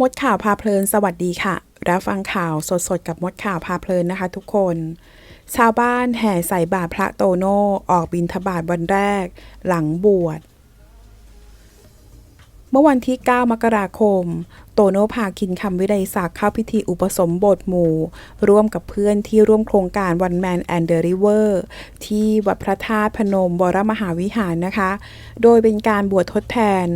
มดข่าวพาเพลินสวัสดีค่ะ รับฟังข่าวสดๆ กับมดข่าวพาเพลินนะคะทุกคน ชาวบ้านแห่ใส่บาตรพระโตโน่ออกบินทบาทวันแรก หลังบวช เมื่อวันที่ 9 มกราคม โตโน่พาคินคำวิไลศักดิ์เข้าพิธีอุปสมบทหมู่ ร่วมกับเพื่อนที่ร่วมโครงการ One Man and the River ที่วัดพระธาตุพนมวรมหาวิหารนะคะ โดยเป็นการบวชทดแทน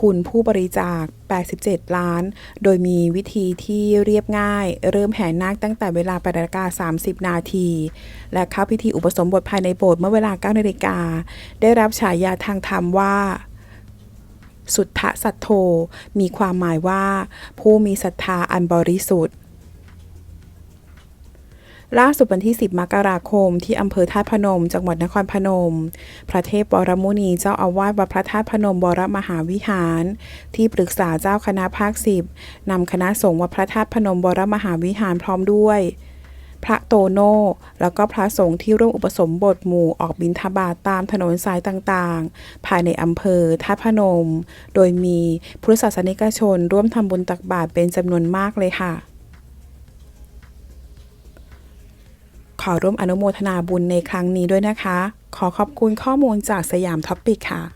คุณผู้บริจาค 87 ล้าน โดยมีวิธีที่เรียบง่าย เริ่มแห่นาคตั้งแต่เวลา8นาฬิกา30 นาที และเข้าพิธีอุปสมบทภายในโบสถ์เมื่อเวลา9นาฬิกา ได้รับฉายาทางธรรมว่า สุทธสัทโธ มีความหมายว่า ผู้มีศรัทธาอันบริสุทธิ์ล่าสุดวันที่ 10 มกราคม ที่อำเภอธาพนม จังหวัดนครพนม พระเทพวรมุนีเจ้าอาวาสวัดพระธาตุพนมวรมหาวิหาร ที่ปรึกษาเจ้าคณะภาคสิบนำคณะสงฆ์วัดพระธาตุพนมวรมหาวิหารพร้อมด้วย พระโตโน่แล้วก็พระสงฆ์ที่ร่วมอุปสมบทหมู่ออกบิณฑบาตตามถนนสายต่างๆ ภายในอำเภอท่าพนม โดยมีพุทธศาสนิกชนร่วมทำบุญตักบาตรเป็นจำนวนมากเลยค่ะ ขอร่วมอนุโมทนาบุญในครั้งนี้ด้วยนะคะ ขอขอบคุณข้อมูลจากสยามท็อปปิกค่ะ